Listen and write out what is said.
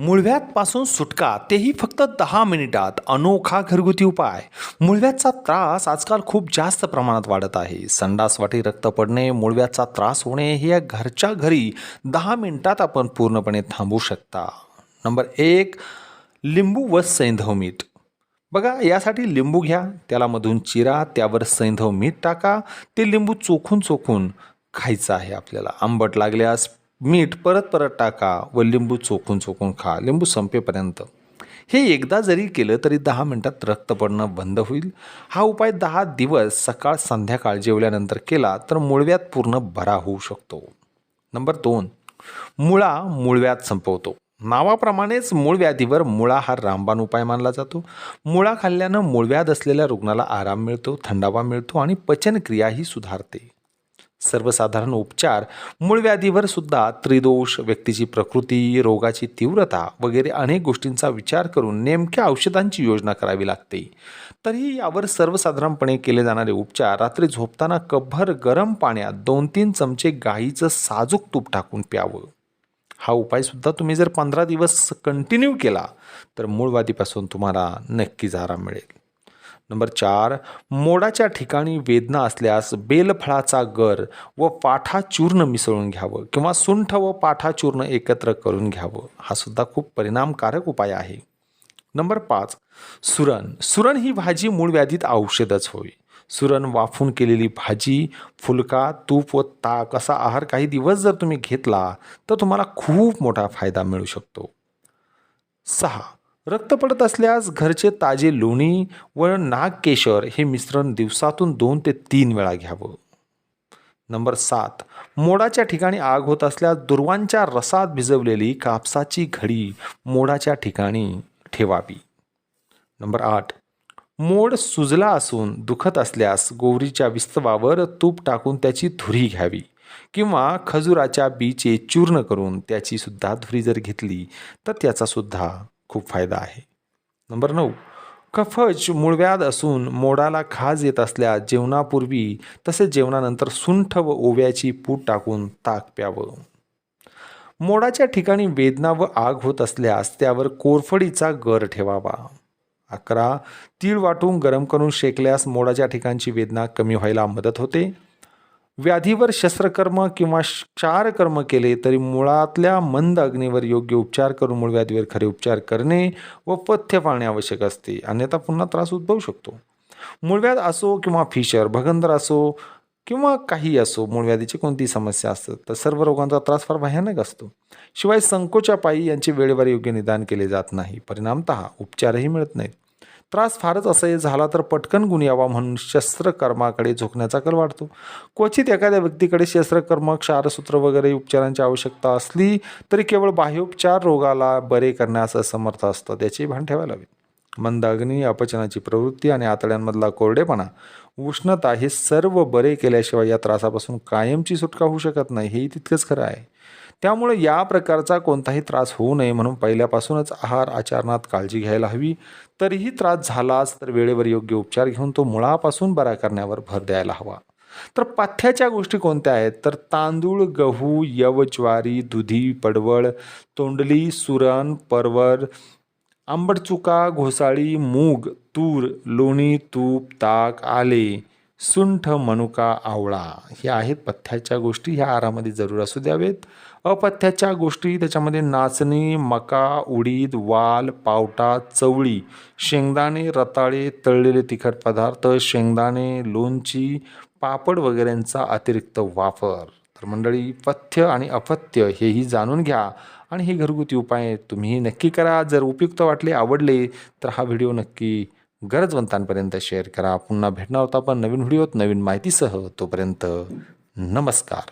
मुळव्यातपासून सुटका तेही फक्त दहा मिनिटात अनोखा घरगुती उपाय. मुळव्याचा त्रास आजकाल खूप जास्त प्रमाणात वाढत आहे. संडासवाटी रक्त पडणे मुळव्याचा त्रास होणे हे या घरच्या घरी दहा मिनिटात आपण पूर्णपणे थांबवू शकता. नंबर एक लिंबू व सैंधव मीठ. बघा यासाठी लिंबू घ्या. त्याला मधून चिरा त्यावर सैंधव मीठ टाका. ते लिंबू चोखून चोखून खायचं आहे आपल्याला. आंबट लागल्यास मीठ परत परत टाका व लिंबू चोखून चोखून खा लिंबू संपेपर्यंत. हे एकदा जरी केलं तरी दहा मिनटात रक्त पडणं बंद होईल. हा उपाय दहा दिवस सकाळ संध्याकाळ जेवल्यानंतर केला तर मुळव्यात पूर्ण बरा होऊ शकतो. नंबर दोन मुळा मुळव्यात संपवतो. नावाप्रमाणेच मूळ व्याधीवर मुळा हा रामबाण उपाय मानला जातो. मुळा खाल्ल्यानं मूळव्याध असलेल्या रुग्णाला आराम मिळतो थंडावा मिळतो आणि पचनक्रियाही सुधारते. सर्वसाधारण उपचार मूळव्याधीवर सुद्धा त्रिदोष व्यक्तीची प्रकृती रोगाची तीव्रता वगैरे अनेक गोष्टींचा विचार करून नेमक्या औषधांची योजना करावी लागते. तरीही यावर सर्वसाधारणपणे केले जाणारे उपचार रात्री झोपताना कभर गरम पाण्यात दोन तीन चमचे गाईचं साजूक तूप टाकून प्यावं. हा उपायसुद्धा तुम्ही जर पंधरा दिवस कंटिन्यू केला तर मूळवादीपासून तुम्हाला नक्कीच आराम मिळेल. नंबर चार मोडाच्या ठिकाणी वेदना असल्यास बेलफळाचा गर व पाठा चूर्ण मिसळून घ्यावं किंवा सुंठ व पाठा चूर्ण एकत्र करून घ्यावं. हा सुद्धा खूप परिणामकारक उपाय आहे. नंबर पाच सुरण. सुरण ही भाजी मूळ व्याधीत औषधच होय. सुरण वाफून केलेली भाजी फुलका तूप व ताक असा आहार काही दिवस जर तुम्ही घेतला तर तुम्हाला खूप मोठा फायदा मिळू शकतो. सहा रक्त पडत असल्यास घरचे ताजे लोणी व नागकेशर हे मिश्रण दिवसातून दोन ते तीन वेळा घ्यावं. नंबर सात मोडाच्या ठिकाणी आग होत असल्यास दुर्वांच्या रसात भिजवलेली कापसाची घडी मोडाच्या ठिकाणी ठेवावी. नंबर आठ मोड सुजला असून दुखत असल्यास गोवरीच्या विस्तवावर तूप टाकून त्याची धुरी घ्यावी किंवा खजुराच्या बीचे चूर्ण करून त्याची सुद्धा धुरी जर घेतली तर त्याचा सुद्धा खूप फायदा आहे. नंबर नऊ कफज मूळव्याध असून मोडाला खाज येत असल्यास जेवणापूर्वी तसेच जेवणानंतर सुंठ व ओव्याची पूट टाकून ताक प्यावं. मोडाच्या ठिकाणी वेदना व आग होत असल्यास त्यावर कोरफडीचा गर ठेवावा. अकरा तीळ वाटून गरम करून शेकल्यास मोडाच्या ठिकाणची वेदना कमी व्हायला मदत होते. व्याधीवर शस्त्रकर्म किंवा क्षारकर्म केले तरी मुळातल्या मंद अग्नीवर योग्य उपचार करून मूळ व्याधीवर खरे उपचार करणे व पथ्य पाळणे आवश्यक असते. अन्यथा पुन्हा त्रास उद्भवू शकतो. मूळव्याध असो किंवा फिशर भगंदर असो किंवा काही असो मूळव्याधीची कोणतीही समस्या असतात तर सर्व रोगांचा त्रास फार भयानक असतो. शिवाय संकोचापायी यांचे वेळेवर योग्य निदान केले जात नाही. परिणामत उपचारही मिळत नाहीत. त्रास फारच असह्य झाला तर पटकन गुण यावा म्हणून शस्त्रकर्माकडे झोकण्याचा कल वाढतो. क्वचित एखाद्या व्यक्तीकडे शस्त्रकर्म क्षारसूत्र वगैरे उपचारांची आवश्यकता असली तरी केवळ बाह्योपचार रोगाला बरे करण्यास असमर्थ असतं त्याची भान ठेवायला हवी. मंद अग्नी अपचनाची प्रवृत्ती आणि आतड्यांमधला कोरडेपणा उष्णता हे सर्व बरे केल्याशिवाय या त्रासापासून कायमची सुटका होऊ शकत नाही हेही तितकंच खरं आहे. त्यामुळे या प्रकारचा कोणताही त्रास होऊ नये म्हणून पहिल्यापासूनच आहार आचरणात काळजी घ्यायला हवी. तरीही त्रास झालाच तर वेळेवर योग्य उपचार घेऊन तो मुळापासून बरा करण्यावर भर द्यायला हवा. तर पाथ्याच्या गोष्टी कोणत्या आहेत? तर तांदूळ गहू यव ज्वारी दुधी पडवळ तोंडली सुरण परवर आंबट चुका घोसाळी मूग तूर लोणी तूप ताक आले. सुंठ मनुका आवळा हे आहेत पथ्याच्या गोष्टी. ह्या आहारामध्ये जरूर असू द्यावेत. अपथ्याच्या गोष्टी त्याच्यामध्ये नाचणी मका उडीद वाल पावटा चवळी शेंगदाणे रताळे तळलेले तिखट पदार्थ शेंगदाणे लोणची पापड वगैरेंचा अतिरिक्त वापर. तर मंडळी पथ्य आणि अपथ्य हेही जाणून घ्या आणि हे घरगुती उपाय तुम्ही नक्की करा. जर उपयुक्त वाटले आवडले तर हा व्हिडिओ नक्की गरजवंतांपर्यंत शेअर करा. पुन्हा भेटणार होता पण नवीन व्हिडिओत नवीन माहितीसह तोपर्यंत नमस्कार.